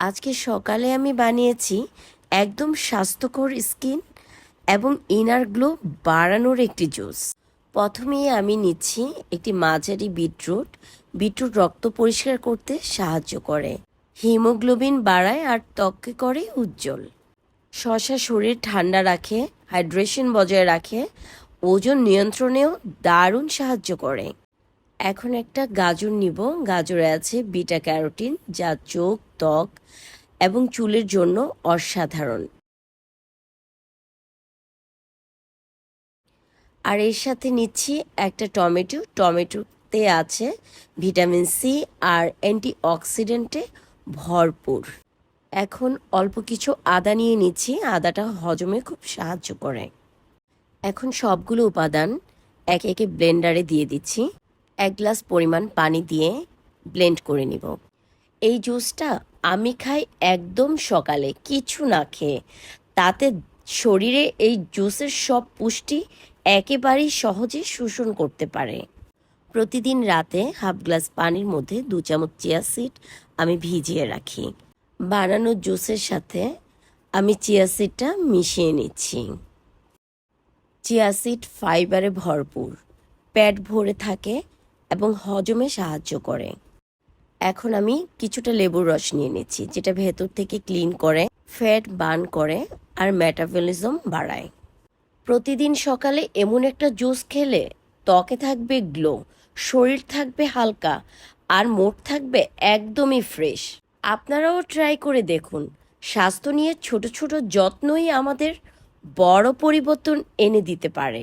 আজকে সকালে আমি বানিয়েছি একদম স্বাস্থ্যকর স্কিন এবং ইনার গ্লো বাড়ানোর একটি জুস। প্রথমেই আমি নিচ্ছি একটি মাঝারি বিটরুট। বিটরুট রক্ত পরিষ্কার করতে সাহায্য করে। হিমোগ্লোবিন বাড়ায় আর ত্বককে করে উজ্জ্বল। শশা শরীর ঠান্ডা রাখে, হাইড্রেশন বজায় রাখে, ওজন নিয়ন্ত্রণেও দারুণ সাহায্য করে। এখন একটা গাজর নিব। গাজরে আছে বিটা ক্যারোটিন, যা চোখ, ত্বক এবং চুলের জন্য অসাধারণ। আর এর সাথে নিচ্ছি একটা টমেটো। টমেটোতে আছে ভিটামিন সি আর অ্যান্টি অক্সিডেন্টে ভরপুর। এখন অল্প কিছু আদা নিয়ে নিচ্ছি। আদাটা হজমে খুব সাহায্য করে। এখন সবগুলো উপাদান একে একে ব্লেন্ডারে দিয়ে দিচ্ছি। এক গ্লাস পরিমাণ পানি দিয়ে ব্লেন্ড করে নিব। এই জুসটা আমি খাই একদম সকালে, কিছু না খেয়ে। তাতে শরীরে এই জুসের সব পুষ্টি একেবারেই সহজে শোষণ করতে পারে। প্রতিদিন রাতে হাফ গ্লাস পানির মধ্যে দু চামচ চিয়া সিড আমি ভিজিয়ে রাখি। বানানো জুসের সাথে আমি চিয়া সিডটা মিশিয়ে নিচ্ছি। চিয়া সিড ফাইবারে ভরপুর। পেট ভরে থাকে এবং হজমে সাহায্য করে। এখন আমি কিছুটা লেবুর রস নিয়ে নিচ্ছি, যেটা ভেতর থেকে ক্লিন করে, ফ্যাট বার্ন করে আর মেটাবলিজম বাড়ায়। প্রতিদিন সকালে এমন একটা জুস খেলে ত্বকে থাকবে গ্লো, শরীর থাকবে হালকা আর মুড থাকবে একদমই ফ্রেশ। আপনারাও ট্রাই করে দেখুন। স্বাস্থ্য নিয়ে ছোট ছোট যত্নই আমাদের বড় পরিবর্তন এনে দিতে পারে।